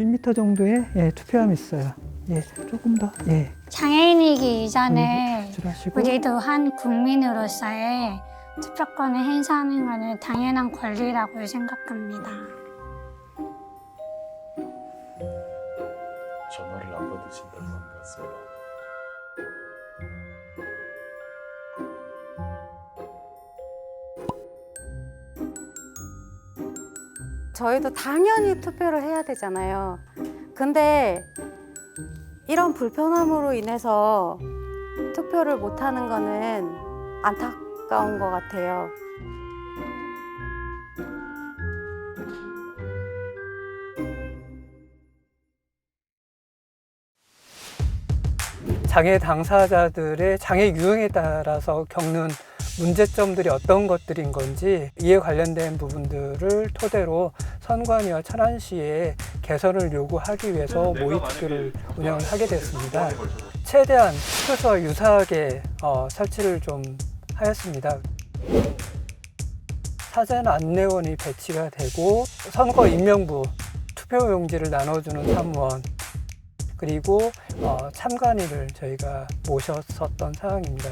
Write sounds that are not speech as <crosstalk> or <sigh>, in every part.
1m 정도의 예, 투표함이 있어요. 예, 조금 더. 예, 장애인이기 이전에 제출하시고. 우리도 한 국민으로서의 투표권을 행사하는 것은 당연한 권리라고 생각합니다. 전화를 안 받으신다고 것같 저희도 당연히 투표를 해야 되잖아요. 근데 이런 불편함으로 인해서 투표를 못 하는 거는 안타까운 것 같아요. 장애 당사자들의 장애 유형에 따라서 겪는 문제점들이 어떤 것들인 건지 이에 관련된 부분들을 토대로 선관위와 천안시에 개선을 요구하기 위해서 모의 투표를 운영을 하게 됐습니다. 최대한 투표소와 유사하게 어, 설치를 좀 하였습니다. 사전 안내원이 배치가 되고 선거 임명부 투표용지를 나눠주는 사무원 그리고 어, 참관인을 저희가 모셨었던 상황입니다.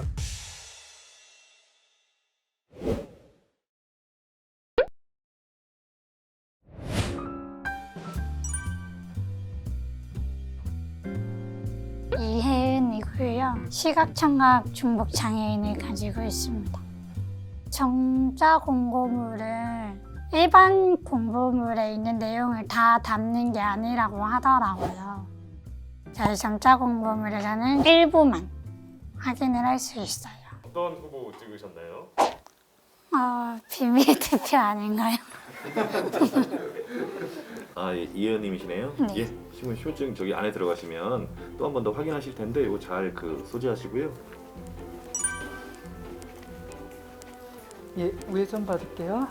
이혜은이고요. 시각청각 중복 장애인을 가지고 있습니다. 정자 공고물은 일반 공고물에 있는 내용을 다 담는 게 아니라고 하더라고요. 저희 점자 공고물에서는 일부만 확인을 할 수 있어요. 어떤 후보 찍으셨나요? 어, 비밀 투표 아닌가요? <laughs> 아, 예, 이혜연님이시네요. 네. 예, 신문 쇼증 저기 안에 들어가시면 또 한 번 더 확인하실 텐데 이거 잘 그 소지하시고요. 예, 우회전 받을게요.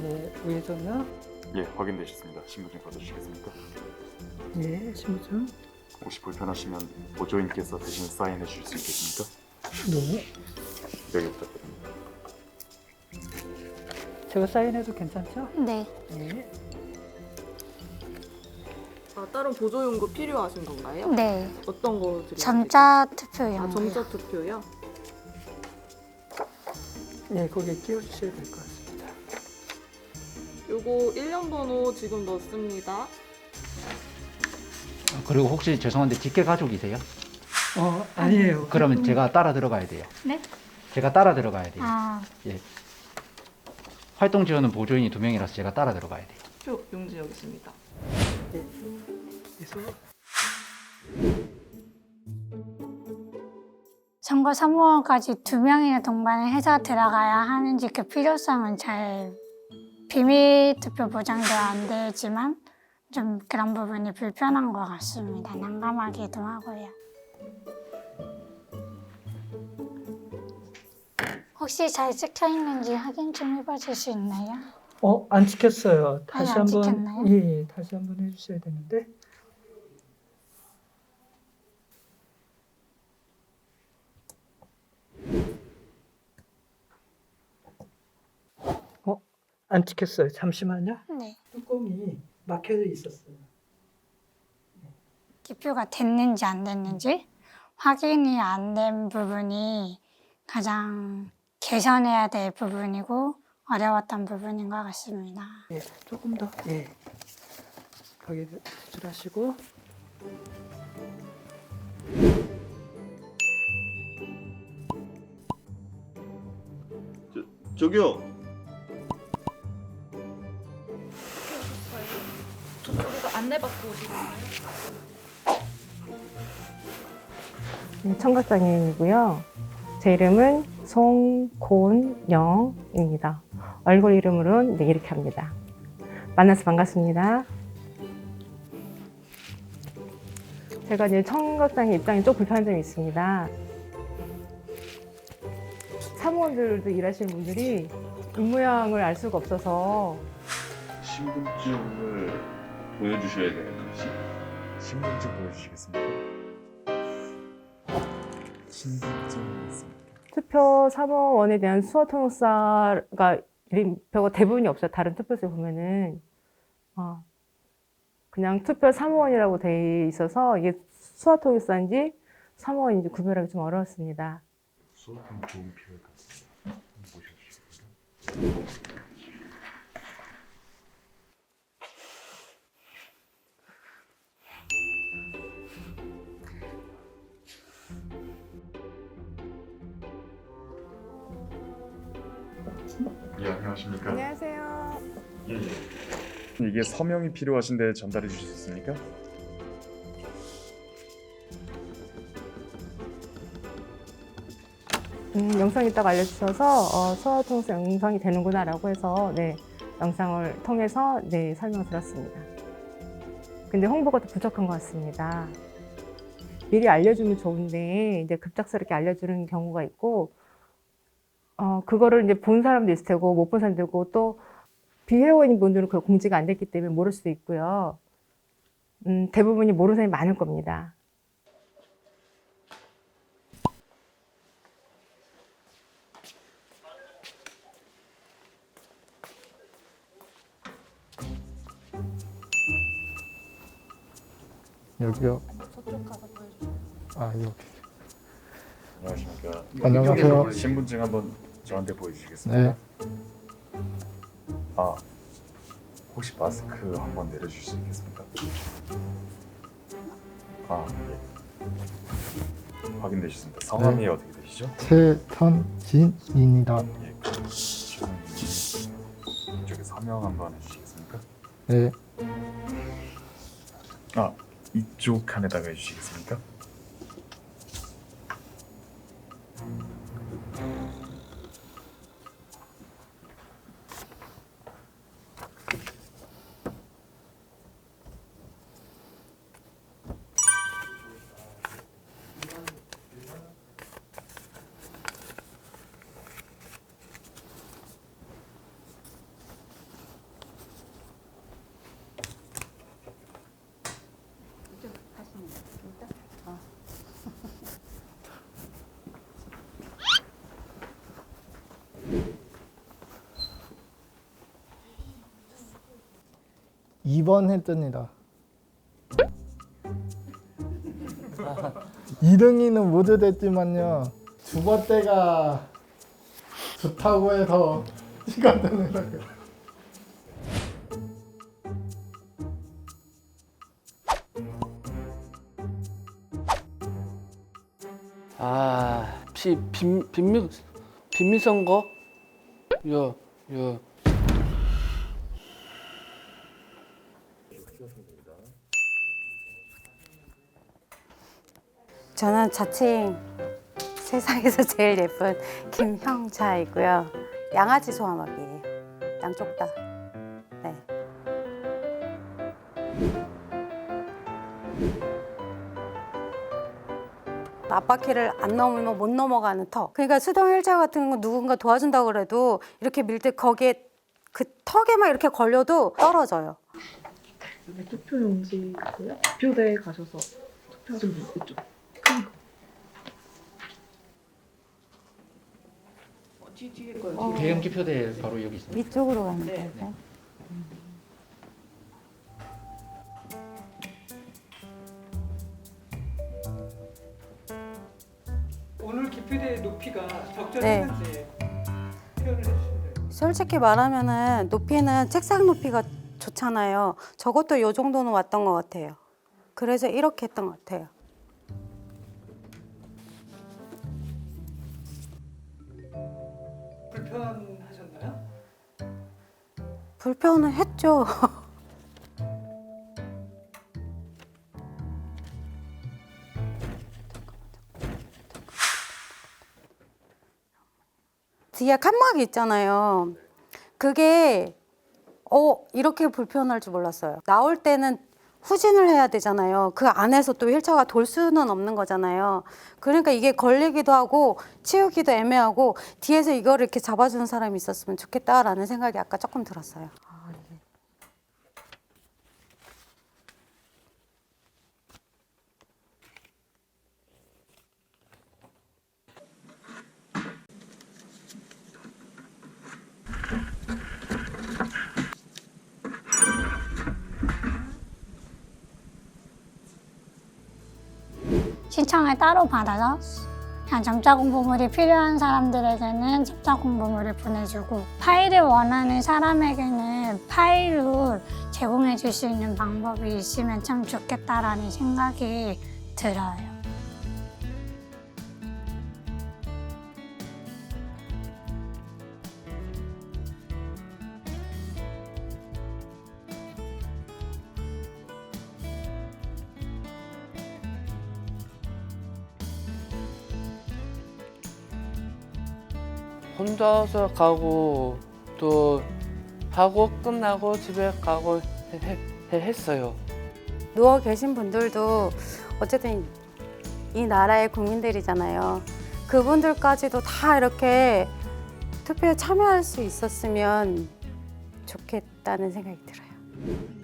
예, 예 우회전요. 예, 확인되셨습니다. 신분증 받으시겠습니까? 예, 신분증. 혹시 불편하시면 보조인께서 대신 사인해 주실 수 있겠습니까? 네. 여기 부탁드립니다. 제가 사인해도 괜찮죠? 네. 예. 아, 다른 보조 용구 필요하신 건가요? 네. 어떤 거 드릴까요? 점자 투표용. 아, 점자 투표요? 예, 거기에 끼워주셔야 될 것 같습니다. 요거 1년 번호 지금 넣습니다. 그리고 혹시 죄송한데 직계 가족이세요? 어, 아니에요. 그러면 제가 따라 들어가야 돼요. 네? 제가 따라 들어가야 돼요. 아, 활동 지원은 보조인이 두 명이라서 제가 따라 들어가야 돼요. 투표 용지 여기 있습니다. 선거 사무원까지 두 명이나 동반을 해서 들어가야 하는지 그 필요성은 잘 비밀 투표 보장도 안 되지만 좀 그런 부분이 불편한 것 같습니다. 난감하기도 하고요. 혹시 잘 찍혀 있는지 확인 좀 해봐 줄 수 있나요? 어, 안 찍혔어요. 다시 안 한번 찍혔나요? 예, 예, 다시 한번 해 주셔야 되는데. 어, 안 찍혔어요. 잠시만요. 네. 뚜껑이 막혀져 있었어요. 기표가 됐는지 안 됐는지 확인이 안 된 부분이 가장 개선해야 될 부분이고 어려웠던 부분인 것 같습니다. 예, 조금 더 예. 거기 제출하시고 저기요. 네, 청각장애인이고요. 제 이름은 송곤영입니다. 얼굴 이름으로는 네, 이렇게 합니다. 만나서 반갑습니다. 제가 이제 청각장애 입장이 좀 불편한 점이 있습니다. 사무원들도 일하시는 분들이 입모양을 알 수가 없어서 신분증을 보여주셔야 되는 것이. 신분증 보여주시겠습니까? 신분증이 있습니다. 투표 사무원에 대한 수어 통역사가 이름표가 대부분이 없어요. 다른 투표소에 보면은 어, 그냥 투표 사무원이라고 돼 있어서 이게 수화통일사인지 사무원인지 구별하기 좀 어려웠습니다. 수업은 필요할 것 같습니다. 안녕하십니까. 안녕하세요. 이게 서명이 필요하신데 전달해 주셨습니까? 음, 영상 있다고 알려주셔서 어, 수화통일사 영상이 되는구나라고 해서 네, 영상을 통해서 네, 설명 들었습니다. 근데 홍보가 더 부족한 것 같습니다. 미리 알려주면 좋은데 이제 급작스럽게 알려주는 경우가 있고 어, 그거를 이제 본 사람도 있을 테고 못 본 사람도 있고 또 비회원인 분들은 그 공지가 안 됐기 때문에 모를 수도 있고요. 음, 대부분이 모르는 사람이 많을 겁니다. 여기요. 아 여기. 안녕하십니까. 안녕하세요. 신분증 한번 저한테 보여주시겠습니까? 네. 아, 혹시 마스크 한번 내려주실 수 있겠습니까? 아, 예. 확인되셨습니다. 성함이 어떻게 되시죠? 최선진입니다. 예, 이쪽에 서명 한번 해주시겠습니까? 네. 아, 이쪽 칸에다가 해주시겠습니까? 이번 했답니다. 2등이는 모두 됐지만요. 두 번째가 좋다고 해서 시간되는 아, 비, 빈, 빈미, 빈미선거? 저는 자칭 세상에서 제일 예쁜 김형자이고요. 양아지 소아마비예요. 양쪽 다. 네. 앞바퀴를 안 넘으면 못 넘어가는 턱. 그러니까 수동 휠체어 같은 거 누군가 도와준다고 그래도 이렇게 밀 때 거기에 그 턱에만 이렇게 걸려도 떨어져요. 여기 투표 용지 있고요. 투표대에 가셔서 투표하시면 돼요. 이쪽. 큰 거. 어디 뒤에 거요? 어. 대형 기표대 바로 여기 있습니다. 위쪽으로 가면 네. 돼요. 오늘 기표대의 높이가 네. 적절했는지 표현을 해주시면 돼요. 솔직히 말하면은 높이는 책상 높이가 좋잖아요. 저것도 요 정도는 왔던 것 같아요. 그래서 이렇게 했던 것 같아요. 불편하셨나요? 불편은 했죠. <laughs> 뒤에 칸막이 있잖아요. 그게 어 이렇게 불편할 줄 몰랐어요. 나올 때는 후진을 해야 되잖아요. 그 안에서 또 휠체어가 돌 수는 없는 거잖아요. 그러니까 이게 걸리기도 하고 치우기도 애매하고 뒤에서 이거를 이렇게 잡아주는 사람이 있었으면 좋겠다라는 생각이 아까 조금 들었어요. 신청을 따로 받아서 그냥 점자 공부물이 필요한 사람들에게는 점자 공부물을 보내주고 파일을 원하는 사람에게는 파일로 제공해 줄 수 있는 방법이 있으면 참 좋겠다라는 생각이 들어요. 혼자서 가고 또 하고 끝나고 집에 가고 해- 해- 했어요. 누워 계신 분들도 어쨌든 이 나라의 국민들이잖아요. 그분들까지도 다 이렇게 투표에 참여할 수 있었으면 좋겠다는 생각이 들어요.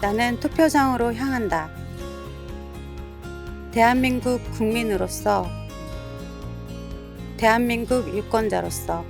나는 투표장으로 향한다. 대한민국 국민으로서, 대한민국 유권자로서